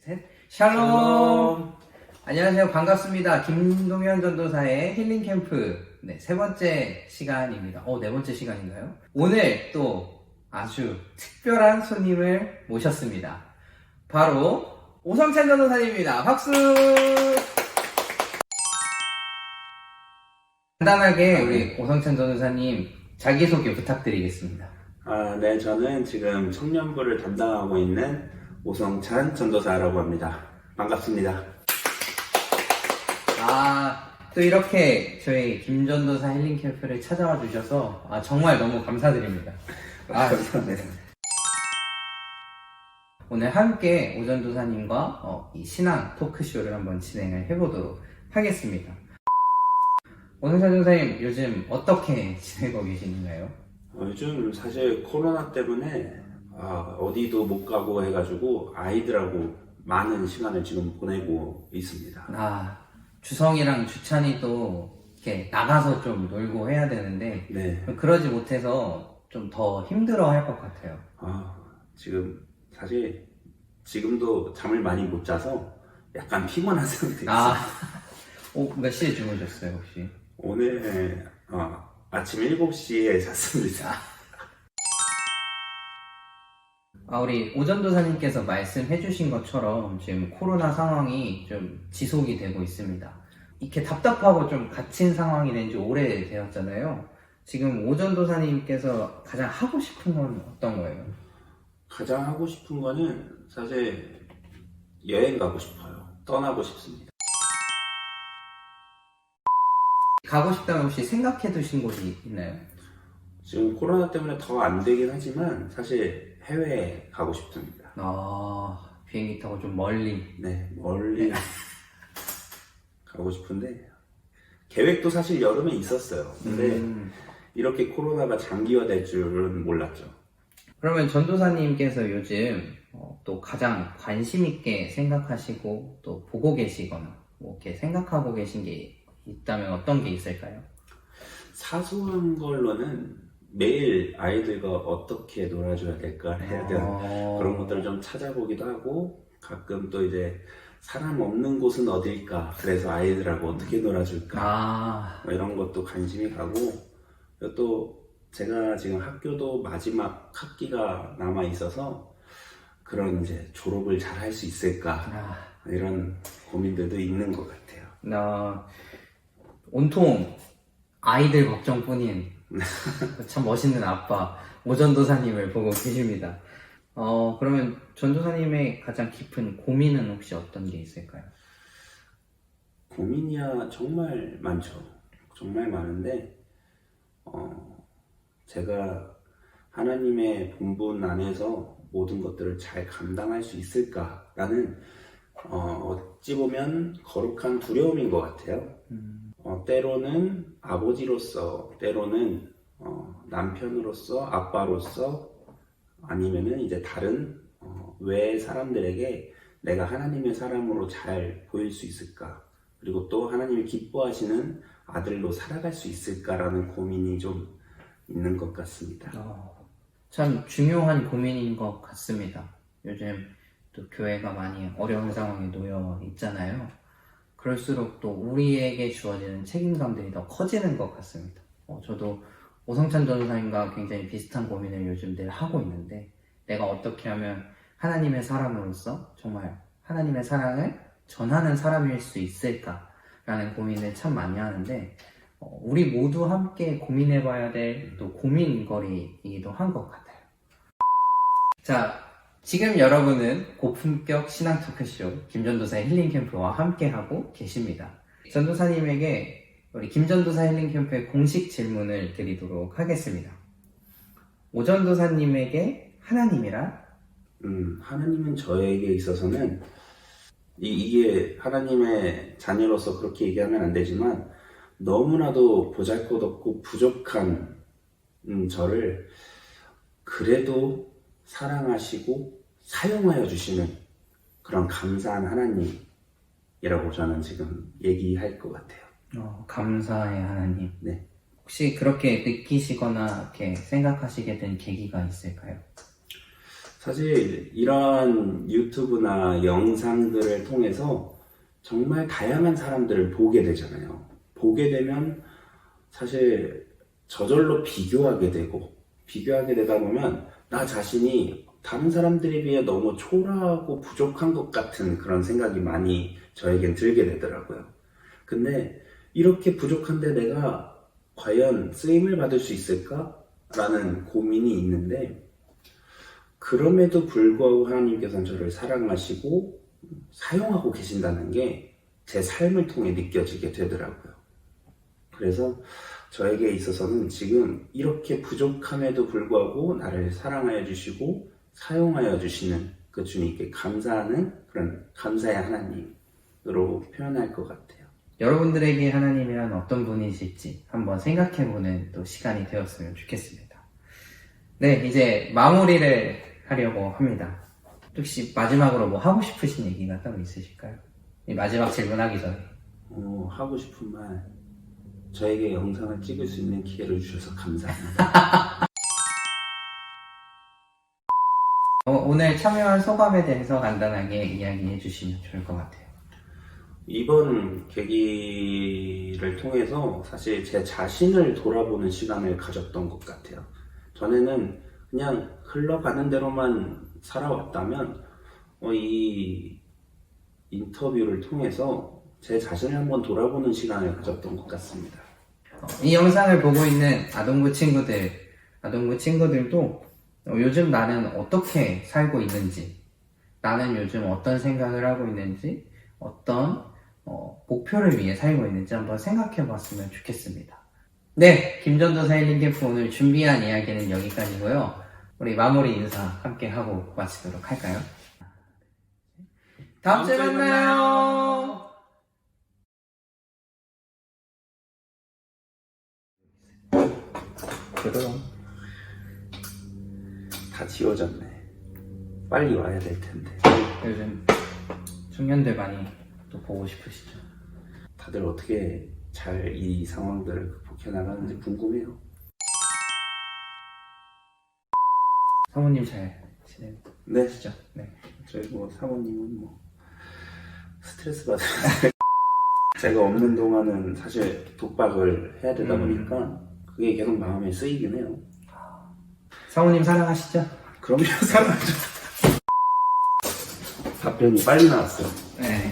셋. 샬롬. 안녕하세요. 반갑습니다. 김동현 전도사의 힐링 캠프 네, 세 번째 시간입니다. 어, 네 번째 시간인가요? 오늘 또 아주 특별한 손님을 모셨습니다. 바로 오성찬 전도사님입니다. 박수! 간단하게 우리 오성찬 전도사님 자기소개 부탁드리겠습니다. 아, 네, 저는 지금 청년부를 담당하고 있는 오성찬 전도사라고 합니다. 반갑습니다. 아, 또 이렇게 저희 김전도사 힐링 캠프를 찾아와 주셔서 아, 정말 너무 감사드립니다. 아, 감사합니다. 오늘 함께 오전도사님과 어, 이 신앙 토크쇼를 한번 진행을 해보도록 하겠습니다. 오승찬 전사님 요즘 어떻게 지내고 계시는가요? 어, 요즘 사실 코로나 때문에 아, 어디도 못 가고 해가지고 아이들하고 많은 시간을 지금 보내고 있습니다. 아, 주성이랑 주찬이 또 이렇게 나가서 좀 놀고 해야 되는데 네, 그러지 못해서 좀 더 힘들어 할 것 같아요. 아, 지금 사실 지금도 잠을 많이 못 자서 약간 피곤한 있어요. 아, 어, 몇 시에 주무셨어요 혹시? 오늘 어, 아침 7시에 잤습니다. 우리 오전도사님께서 말씀해 주신 것처럼 지금 코로나 상황이 좀 지속이 되고 있습니다. 이렇게 답답하고 좀 갇힌 상황이 된 지 오래 되었잖아요. 지금 오전도사님께서 가장 하고 싶은 건 어떤 거예요? 가장 하고 싶은 거는 사실 여행 가고 싶어요. 떠나고 싶습니다. 가고 싶다면 혹시 생각해 두신 곳이 있나요? 지금 코로나 때문에 더 안 되긴 하지만 사실 해외에 가고 싶습니다. 아, 비행기 타고 좀 멀리. 네, 멀리 가고 싶은데 계획도 사실 여름에 있었어요. 근데 음, 이렇게 코로나가 장기화될 줄은 몰랐죠. 그러면 전도사님께서 요즘 어, 또 가장 관심 있게 생각하시고 또 보고 계시거나 뭐 이렇게 생각하고 계신 게 있다면 어떤 게 있을까요? 사소한 걸로는 매일 아이들과 어떻게 놀아줘야 될까 해야 되는 어, 그런 것들을 좀 찾아보기도 하고 가끔 또 이제 사람 없는 곳은 어딜까? 그래서 아이들하고 어떻게 놀아줄까? 아, 뭐 이런 것도 관심이 가고 또 제가 지금 학교도 마지막 학기가 남아 있어서 그런 이제 졸업을 잘 할 수 있을까? 아, 이런 고민들도 있는 것 같아요. 나 온통 아이들 걱정뿐인 참 멋있는 아빠 오전도사님을 보고 계십니다. 어 그러면 전도사님의 가장 깊은 고민은 혹시 어떤 게 있을까요? 고민이야 정말 많죠. 정말 많은데 어, 제가 하나님의 본분 안에서 모든 것들을 잘 감당할 수 있을까라는 어, 어찌 보면 거룩한 두려움인 것 같아요. 음, 어, 때로는 아버지로서, 때로는 어, 남편으로서, 아빠로서, 아니면은 이제 다른 어, 외 사람들에게 내가 하나님의 사람으로 잘 보일 수 있을까? 그리고 또 하나님이 기뻐하시는 아들로 살아갈 수 있을까라는 고민이 좀 있는 것 같습니다. 어, 참 중요한 고민인 것 같습니다. 요즘 또 교회가 많이 어려운 상황에 놓여 있잖아요. 그럴수록 또 우리에게 주어지는 책임감들이 더 커지는 것 같습니다. 어, 저도 오성찬 전도사님과 굉장히 비슷한 고민을 요즘 늘 하고 있는데 내가 어떻게 하면 하나님의 사람으로서 정말 하나님의 사랑을 전하는 사람일 수 있을까라는 고민을 참 많이 하는데 어, 우리 모두 함께 고민해봐야 될 또 고민거리이기도 한 것 같아요. 자, 지금 여러분은 고품격 신앙 토크쇼 김전도사의 힐링 캠프와 함께하고 계십니다. 전도사님에게 우리 김전도사 힐링 캠프의 공식 질문을 드리도록 하겠습니다. 오전도사님에게 하나님이란? 음, 하나님은 저에게 있어서는 이, 이게 하나님의 자녀로서 그렇게 얘기하면 안 되지만 너무나도 보잘것없고 부족한 음, 저를 그래도 사랑하시고 사용하여 주시는 그런 감사한 하나님이라고 저는 지금 얘기할 것 같아요. 어, 감사의 하나님. 네. 혹시 그렇게 느끼시거나 이렇게 생각하시게 된 계기가 있을까요? 사실 이런 유튜브나 영상들을 통해서 정말 다양한 사람들을 보게 되잖아요. 보게 되면 사실 저절로 비교하게 되고 비교하게 되다 보면 나 자신이 다른 사람들에 비해 너무 초라하고 부족한 것 같은 그런 생각이 많이 저에겐 들게 되더라고요. 근데 이렇게 부족한데 내가 과연 쓰임을 받을 수 있을까? 라는 고민이 있는데 그럼에도 불구하고 하나님께서는 저를 사랑하시고 사용하고 계신다는 게 제 삶을 통해 느껴지게 되더라고요. 그래서 저에게 있어서는 지금 이렇게 부족함에도 불구하고 나를 사랑하여 주시고 사용하여 주시는 그 주님께 감사하는 그런 감사의 하나님으로 표현할 것 같아요. 여러분들에게 하나님이란 어떤 분이실지 한번 생각해보는 또 시간이 되었으면 좋겠습니다. 네, 이제 마무리를 하려고 합니다. 혹시 마지막으로 뭐 하고 싶으신 얘기가 따로 있으실까요? 이 마지막 질문하기 전에. 어, 하고 싶은 말 저에게 영상을 찍을 수 있는 기회를 주셔서 감사합니다. 어, 오늘 참여한 소감에 대해서 간단하게 이야기해 주시면 좋을 것 같아요. 이번 계기를 통해서 사실 제 자신을 돌아보는 시간을 가졌던 것 같아요. 전에는 그냥 흘러가는 대로만 살아왔다면 어, 이 인터뷰를 통해서 제 자신을 한번 돌아보는 시간을 가졌던 것 같습니다. 어, 이 영상을 보고 있는 아동부 친구들, 아동부 친구들도 어, 요즘 나는 어떻게 살고 있는지, 나는 요즘 어떤 생각을 하고 있는지, 어떤 어, 목표를 위해 살고 있는지 한번 생각해 봤으면 좋겠습니다. 네, 김전도사 힐링캠프 오늘 준비한 이야기는 여기까지고요. 우리 마무리 인사 함께 하고 마치도록 할까요? 다음 주에 만나요. 그럼. 다 지워졌네. 빨리 와야 될 텐데. 요즘 청년들 많이 또 보고 싶으시죠? 다들 어떻게 잘 이 상황들을 극복해 나가는지 궁금해요. 사모님 잘 지내시죠? 네, 네. 저희 뭐 사모님은 뭐 스트레스 받으면 제가 없는 동안은 사실 독박을 해야 되다 음. 보니까 그게 계속 마음에 쓰이긴 해요. 사모님 사랑하시죠? 그럼요, 사랑하죠. 답변이 빨리 나왔어요. 네.